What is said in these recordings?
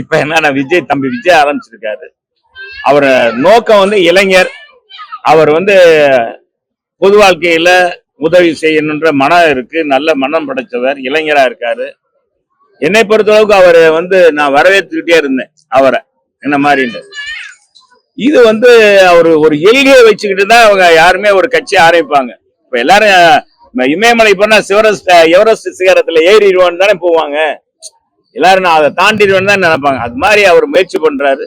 இப்ப என்னன்னா விஜய் தம்பி விஜய் ஆரம்பிச்சிருக்காரு. அவரை நோக்கம் வந்து இளைஞர். அவர் வந்து பொது வாழ்க்கையில உதவி செய்யணுன்ற மனம் இருக்கு. நல்ல மனம் படைச்சவர் இளைஞரா இருக்காரு. என்னை பொறுத்தளவுக்கு அவர் வந்து நான் வரவேற்றுக்கிட்டே இருந்தேன் அவரை. என்ன மாதிரின்னு இது வந்து அவர் ஒரு எல்கையை வச்சுக்கிட்டு தான் அவங்க யாருமே ஒரு கட்சி ஆரம்பிப்பாங்க. இப்ப எல்லாரும் இமயமலை போனா சிவரஸ்ட எவரெஸ்ட் சிகரத்துல ஏறிடுவான்னு தானே போவாங்க. எல்லாரும் நான் அதை தாண்டிடுவேன்னு தான் நினைப்பாங்க. அது மாதிரி அவர் முயற்சி பண்றாரு.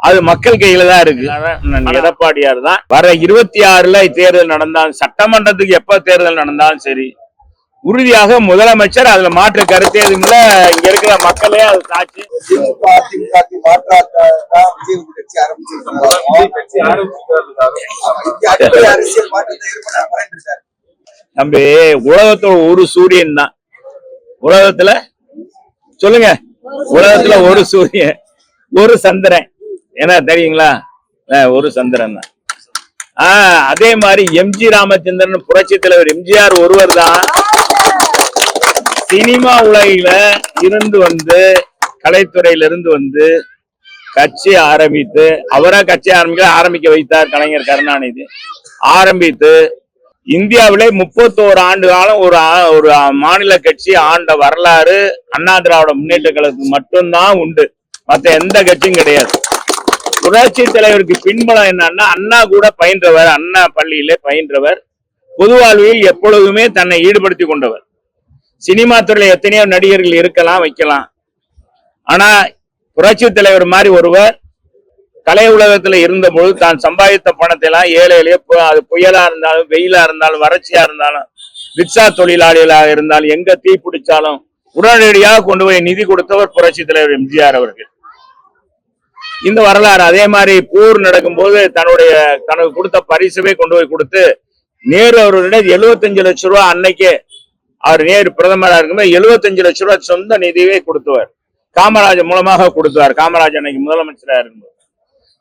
அது மக்கள் கையில தான் இருக்கு. எடப்பாடியார் தான். வர இருபத்தி ஆறுல தேர்தல் நடந்தாலும் சட்டமன்றத்துக்கு எப்ப தேர்தல் நடந்தாலும் சரி உறுதியாக முதலமைச்சர் அதுல மாற்று கருத்தே எதுவும் இல்ல. இங்க இருக்கிற மக்களே அது சாட்சி. தம்பி உலகத்தோட ஒரு சூரியன் தான். உலகத்துல சொல்லுங்க. உலகத்துல ஒரு சூரியன் ஒரு சந்திரன். ஏன்னா தெரியுங்களா? ஒரு சந்திரன் தான். ஆஹ் அதே மாதிரி எம்ஜி ராமச்சந்திரன் புரட்சி தலைவர் எம்ஜிஆர் ஒருவர் தான். சினிமா உலகில இருந்து வந்து கலைத்துறையில இருந்து வந்து கட்சி ஆரம்பித்து அவரா கட்சி ஆரம்பிக்க ஆரம்பிக்க வைத்தார் கலைஞர் கருணாநிதி. ஆரம்பித்து இந்தியாவிலே முப்பத்தோரு ஆண்டு காலம் ஒரு ஒரு மாநில கட்சி ஆண்ட வரலாறு அண்ணா திராவிட முன்னேற்ற கழகத்துக்கு மட்டும்தான் உண்டு. மற்ற எந்த கட்சியும் கிடையாது. புரட்சி தலைவருக்கு பின்பலம் என்னன்னா அண்ணா கூட பயின்றவர் அண்ணா பள்ளியிலே பயின்றவர் பொது வாழ்வில் எப்பொழுதுமே தன்னை ஈடுபடுத்தி கொண்டவர். சினிமா துறையில எத்தனையோ நடிகர்கள் இருக்கலாம் வைக்கலாம். ஆனா புரட்சி தலைவர் மாதிரி ஒருவர் கலை உலகத்துல இருந்தபோது தான் சம்பாதித்த பணத்தை எல்லாம் ஏழை எளிய பு- அது புயலா இருந்தாலும் வெயிலா இருந்தாலும் வறட்சியா இருந்தாலும் ரிக்ஷா தொழிலாளிகளாக இருந்தாலும் எங்க தீ பிடிச்சாலும் உடனடியாக கொண்டு போய் நிதி கொடுத்தவர் புரட்சி தலைவர் எம்ஜிஆர் அவர்கள். இந்த வரலாறு அதே மாதிரி போர் நடக்கும்போது தன்னுடைய தனக்கு கொடுத்த பரிசுவே கொண்டு போய் கொடுத்து நேரு அவர்களிடம் 75 லட்சம் ரூபா அன்னைக்கே அவர் நேரு பிரதமராக இருக்கும்போது 75 லட்சம் ரூபாய் சொந்த நிதியை கொடுத்தவர். காமராஜர் மூலமாக கொடுத்தார் காமராஜர் அன்னைக்கு முதலமைச்சராக இருக்கும்போது.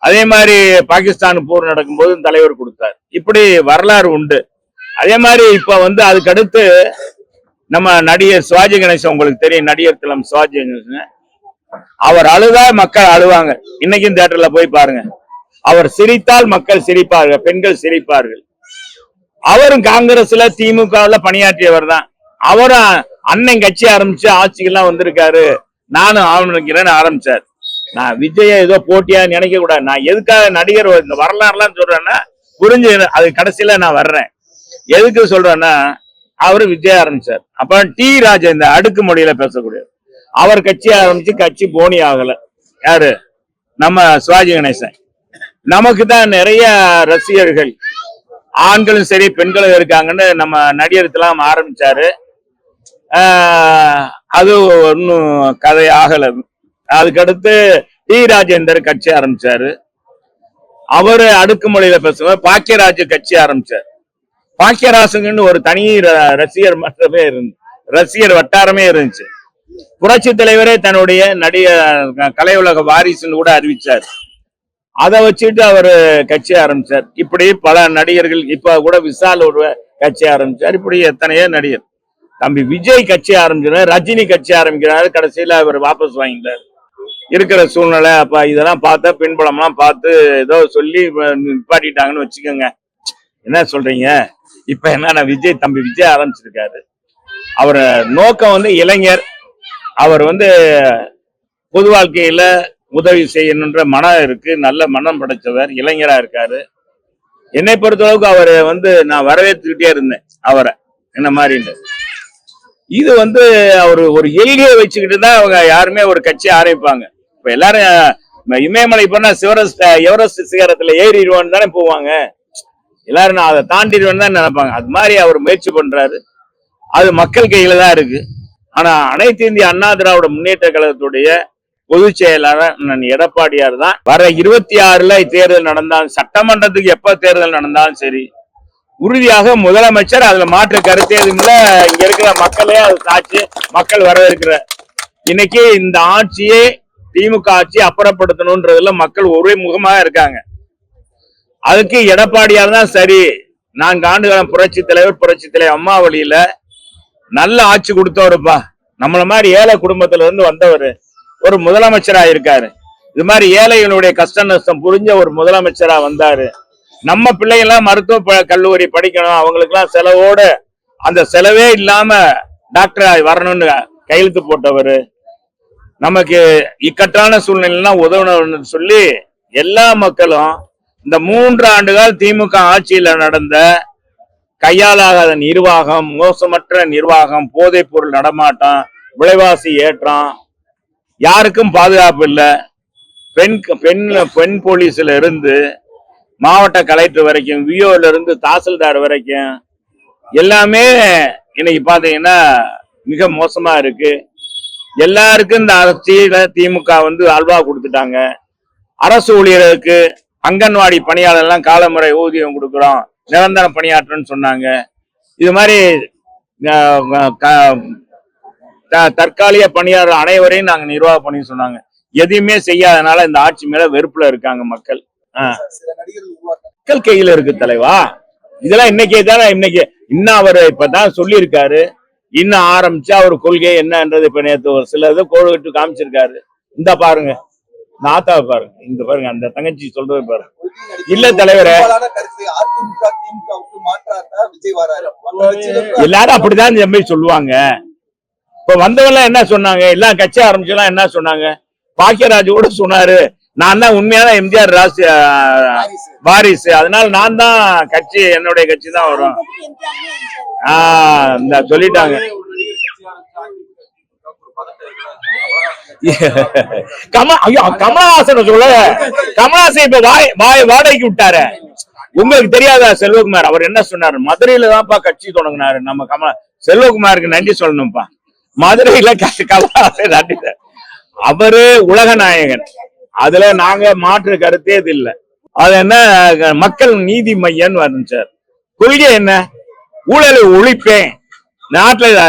அதே மாதிரி பாகிஸ்தான் போர் நடக்கும்போது தலைவர் கொடுத்தார். இப்படி வரலாறு உண்டு. அதே மாதிரி இப்ப வந்து அதுக்கடுத்து நம்ம நடிகர் சிவாஜி கணேசன் உங்களுக்கு தெரியும் நடிகர் திலம் சிவாஜி கணேசன். அவர் அழுதா மக்கள் அழுவாங்க. இன்னைக்கும் தியேட்டர்ல போய் பாருங்க. அவர் சிரித்தால் மக்கள் சிரிப்பார்கள் பெண்கள் சிரிப்பார்கள். அவரும் காங்கிரஸ்ல திமுகவுல பணியாற்றியவர் தான். அவரும் அண்ணன் கட்சி ஆரம்பிச்சு ஆட்சிக்கெல்லாம் வந்திருக்காரு. நானும் ஆரம்பிக்கிறேன்னு ஆரம்பிச்சார். நான் விஜய ஏதோ போட்டியா நினைக்க கூடாது. நான் எதுக்காக நடிகர் இந்த வரலாறுலாம் சொல்றேன்னா புரிஞ்சு அது கடைசியில நான் வர்றேன். எதுக்கு சொல்றேன்னா அவரு விஜய் ஆரம்பிச்சார். அப்ப டி ராஜா இந்த அடுக்கு மொழியில பேசக்கூடியது அவர் கட்சி ஆரம்பிச்சு கட்சி போனி ஆகல. யாரு? நம்ம சிவாஜி கணேசன். நமக்கு தான் நிறைய ரசிகர்கள் ஆண்களும் சரி பெண்களும் இருக்காங்கன்னு நம்ம நடிகர் ஆரம்பிச்சாரு. அது ஒன்றும் கதை ஆகலை. அதுக்கடுத்து டி ராஜேந்தர் கட்சி ஆரம்பிச்சாரு. அவரு அடுக்குமொழியில பேசுவார். பாக்கியராஜ் கட்சி ஆரம்பிச்சார். பாக்கியராசுங்கன்னு ஒரு தனி ர- ரசிகர் மன்றமே இருந்து ரசிகர் வட்டாரமே இருந்துச்சு. புரட்சி தலைவரே தன்னுடைய நடிக கலை உலக வாரிசுன்னு கூட அறிவிச்சார். அதை வச்சுட்டு அவரு கட்சி ஆரம்பிச்சார். இப்படி பல நடிகர்கள் இப்ப கூட விசால் ஒரு கட்சி ஆரம்பிச்சார். இப்படி எத்தனையோ நடிகர். தம்பி விஜய் கட்சி ஆரம்பிச்சார் ரஜினி கட்சி ஆரம்பிக்கிறாரு. கடைசியில அவர் வாபஸ் வாங்கிட்டார். இருக்கிற சூழ்நிலை அப்ப இதெல்லாம் பார்த்தா பின்புலம்லாம் பார்த்து ஏதோ சொல்லி நிப்பாட்டிட்டாங்கன்னு வச்சுக்கோங்க. என்ன சொல்றீங்க? இப்ப என்ன விஜய் தம்பி விஜய் ஆரம்பிச்சிருக்காரு. அவர் நோக்கம் வந்து இளைஞர். அவர் வந்து பொது வாழ்க்கையில உதவி செய்யணுன்ற மனம் இருக்கு. நல்ல மனம் படைச்சவர் இளைஞரா இருக்காரு. என்னை பொறுத்தளவுக்கு அவர் வந்து நான் வரவேற்றுக்கிட்டே இருந்தேன் அவரை. என்ன மாதிரின்னு இது வந்து அவர் ஒரு எல்கையை வச்சுக்கிட்டு தான் அவங்க யாருமே ஒரு கட்சி ஆரம்பிப்பாங்க. இப்ப எல்லாரும் இமயமலை போனா சிவரஸ்ட எவரெஸ்ட் சிகரத்துல ஏறிடுவோன்னு தானே போவாங்க. எல்லாரும் நான் அதை தாண்டிடுவேன்னு தான் நினைப்பாங்க. அது மாதிரி அவர் முயற்சி பண்றாரு. அது மக்கள் கையில தான் இருக்கு. ஆனா அனைத்து இந்திய அண்ணா திராவிட முன்னேற்ற கழகத்துடைய பொதுச் செயலாளர் எடப்பாடியார் தான் வர இருபத்தி ஆறுல தேர்தல் நடந்தாலும் சட்டமன்றத்துக்கு எப்ப தேர்தல் நடந்தாலும் சரி உறுதியாக முதலமைச்சர் அதுல மாற்று கருத்தே எதுவும் இங்க இருக்கிற மக்களே அது சாட்சி. மக்கள் வரவேற்கிற இன்னைக்கு இந்த ஆட்சியே திமுக ஆட்சி அப்புறப்படுத்தணும்ன்றதுல மக்கள் ஒரே முகமாக இருக்காங்க. அதுக்கு எடப்பாடியார் தான் சரி. நான்கு ஆண்டுகாலம் புரட்சி தலைவர் புரட்சி தலைவர் அம்மா வழியில நல்ல ஆட்சி கொடுத்தவருப்பா. நம்மள மாதிரி ஏழை குடும்பத்துல இருந்து வந்தவர். ஒரு முதலமைச்சரா இருக்காரு. இது மாதிரி ஏழைகளுடைய கஷ்ட நஷ்டம் புரிஞ்ச ஒரு முதலமைச்சரா வந்தாரு. நம்ம பிள்ளைங்கெல்லாம் மருத்துவ ப- கல்லூரி படிக்கணும். அவங்களுக்கெல்லாம் செலவோட அந்த செலவே இல்லாம டாக்டர் வரணும்னு கையெழுத்து போட்டவர். நமக்கு இக்கட்டான சூழ்நிலைலாம் உதவணும்னு சொல்லி எல்லா மக்களும் இந்த மூன்று ஆண்டுகள் திமுக ஆட்சியில நடந்த கையாலாகாத நிர்வாகம் மோசமற்ற நிர்வாகம் போதைப் பொருள் நடமாட்டம் விலைவாசி ஏற்றம் யாருக்கும் பாதுகாப்பு இல்லை. பெண் பெண் பெண் போலீஸ்ல இருந்து மாவட்ட கலெக்டர் வரைக்கும் விஓல இருந்து தாசில்தார் வரைக்கும் எல்லாமே இன்னைக்கு பாத்தீங்கன்னா மிக மோசமா இருக்கு. எல்லாருக்கும் இந்த ஆட்சியில திமுக வந்து அல்வா கொடுத்துட்டாங்க. அரசு ஊழியர்களுக்கு அங்கன்வாடி பணியாளர் எல்லாம் காலமுறை ஊதியம் கொடுக்குறோம். நிரந்தர பணியாற்றுன்னு சொன்னாங்க. இது மாதிரி த- தற்காலிக பணியாளர் அனைவரையும் நாங்க நிர்வாக பண்ணி சொன்னாங்க. எதையுமே செய்யாதனால இந்த ஆட்சி மேல வெறுப்புல இருக்காங்க மக்கள். சில மக்கள் கையில இருக்கு தலைவா. இதெல்லாம் இன்னைக்கே தானே இன்னைக்கு. இன்னும் அவர் இப்பதான் சொல்லியிருக்காரு. இன்னும் ஆரம்பிச்சா அவர் கொள்கை என்னன்றது இப்ப நேற்று ஒரு சில இது கோழுகிட்டு காமிச்சிருக்காரு. இந்த பாருங்க. நாத்தாவை பாருங்க. இந்த பாருங்க அந்த தங்கச்சி சொல்றது பாருங்க. இல்ல தலைவரே. எல்லாரும் அப்படிதான் தம்பி சொல்லுவாங்க. இப்ப வந்தவங்க என்ன சொன்னாங்க? எல்லாம் கட்சி ஆரம்பிச்செல்லாம் என்ன சொன்னாங்க? பாக்கியராஜ் கூட சொன்னாரு. நான் தான் உண்மையான எம்ஜிஆர் ராசி வாரிசு. வாரிசு. அதனால நான் தான் கட்சி என்னுடைய கட்சி தான் வரும். ஆஹ் இந்த சொல்லிட்டாங்க. கம ஐயோ கமலஹாசன் சொல்ல கமலஹாசன் இப்ப வாய் வாய் வாடகைக்கு விட்டாரு. உங்களுக்கு தெரியாதா செல்வகுமார்? அவர் என்ன சொன்னாரு? மதுரையில தான்ப்பா கட்சி தொடங்கினாரு. நம்ம கமல செல்வகுமாருக்கு நன்றி சொல்லணும்ப்பா. மதுரையில க- கமலஹாசன் நன்றி அவரு உலக நாயகன். அதுல நாங்க மாற்று கருத்தே இது இல்லை. அது என்ன மக்கள் நீதி மையம்னு சார். கொள்கை என்ன? ஊழலை ஒழிப்பேன். நாட்டில்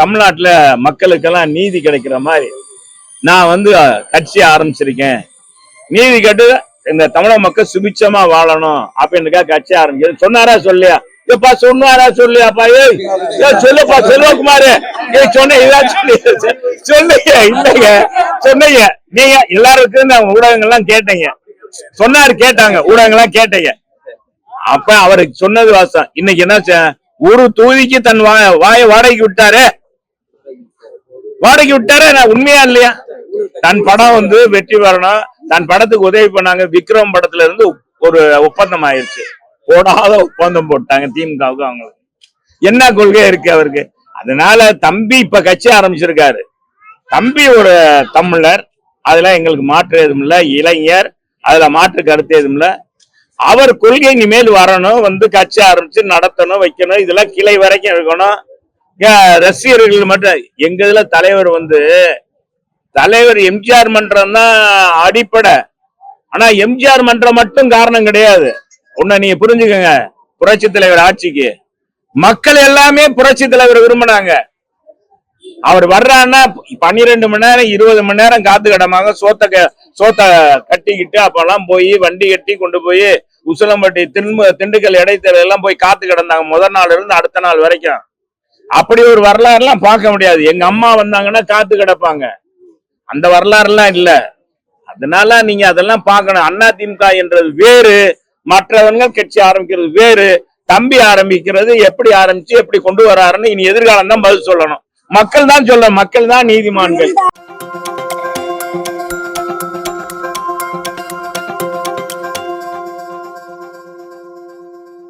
தமிழ்நாட்டில் மக்களுக்கெல்லாம் நீதி கிடைக்கிற மாதிரி நான் வந்து கட்சி ஆரம்பிச்சிருக்கேன். நீதி கட்டு இந்த தமிழக மக்கள் சுபிச்சமா வாழணும் அப்படின்னுக்கா கட்சி ஆரம்பிச்சு சொன்னாரா சொல்லியா எப்பா சொன்னாரா சொல்லியாப்பா? ஏய் ஏய், சொல்லுப்பா செல்வகுமார் ஏய் சொன்ன இதான் சொல்லி சொல்லுங்க இல்லைங்க. சொன்னீங்க நீங்க எல்லாருக்கும் ஊடகங்கள்லாம் கேட்டீங்க. சொன்னாரு கேட்டாங்க. ஊடகங்கள்லாம் கேட்டீங்க. அப்ப அவருக்கு சொன்னது வாசம். இன்னைக்கு என்ன செ- ஒரு தொகுதிக்கு தன் வாய வாயை வாடகைக்கு விட்டாரு? வாடகைக்கு விட்டாரு நான் உண்மையா இல்லையா? தன் படம் வந்து வெற்றி பெறணும். தன் படத்துக்கு உதவி பண்ணாங்க. விக்ரம் படத்துல இருந்து ஒரு ஒப்பந்தம் ஆயிருச்சு. போடாத ஒப்பந்தம் போட்டாங்க திமுகவுக்கு அவங்களுக்கு என்ன கொள்கை இருக்கு அவருக்கு? அதனால தம்பி இப்ப கட்சி ஆரம்பிச்சிருக்காரு. தம்பி ஒரு தமிழர் அதுல எங்களுக்கு மாற்று எதுவும் இல்லை. இளைஞர் அதுல மாற்று கருத்து எதுவும் இல்லை. அவர் கொள்கை இனிமேல் வரணும் வந்து கட்சி ஆரம்பிச்சு நடத்தணும் வைக்கணும். இதெல்லாம் கிளை வரைக்கும் இருக்கணும். ரசிகர்கள் மட்டும் எங்க இதுல தலைவர் வந்து தலைவர் எம்ஜிஆர் மன்றம் தான் அடிப்படை. ஆனா எம்ஜிஆர் மன்றம் மட்டும் காரணம் கிடையாது. உன்னை நீங்க புரிஞ்சுக்கங்க. புரட்சி தலைவர் ஆட்சிக்கு. மக்கள் எல்லாமே புரட்சி தலைவர் விரும்பினாங்க. அவர் வர்றான்னா பன்னிரெண்டு மணி நேரம் இருபது மணி நேரம் காத்து கடமாக சோத்த க- சோத்த கட்டிக்கிட்டு அப்பெல்லாம் போய் வண்டி கட்டி கொண்டு போய் உசிலம்பட்டி திண்டு திண்டுக்கல் இடைத்தேர்தல் எல்லாம் போய் காத்து கிடந்தாங்க முதல் நாள் இருந்து அடுத்த நாள் வரைக்கும். அப்படி ஒரு வரலாறுலாம் பார்க்க முடியாது. எங்க அம்மா வந்தாங்கன்னா காத்து கிடப்பாங்க. அந்த வரலாறுலாம் இல்ல. அதனால நீங்க அதெல்லாம் பார்க்கணும். அண்ணா என்றது வேறு. மற்றவங்க கட்சி ஆரம்பிக்கிறது வேறு தம்பி ஆரம்பிக்கிறது எப்படி ஆரம்பிச்சு எப்படி கொண்டு வராருன்னு இனி எதிர்காலம் தான் பதில் சொல்லணும். மக்கள் தான் சொல்ல மக்கள் தான் நீதிமான்கள்.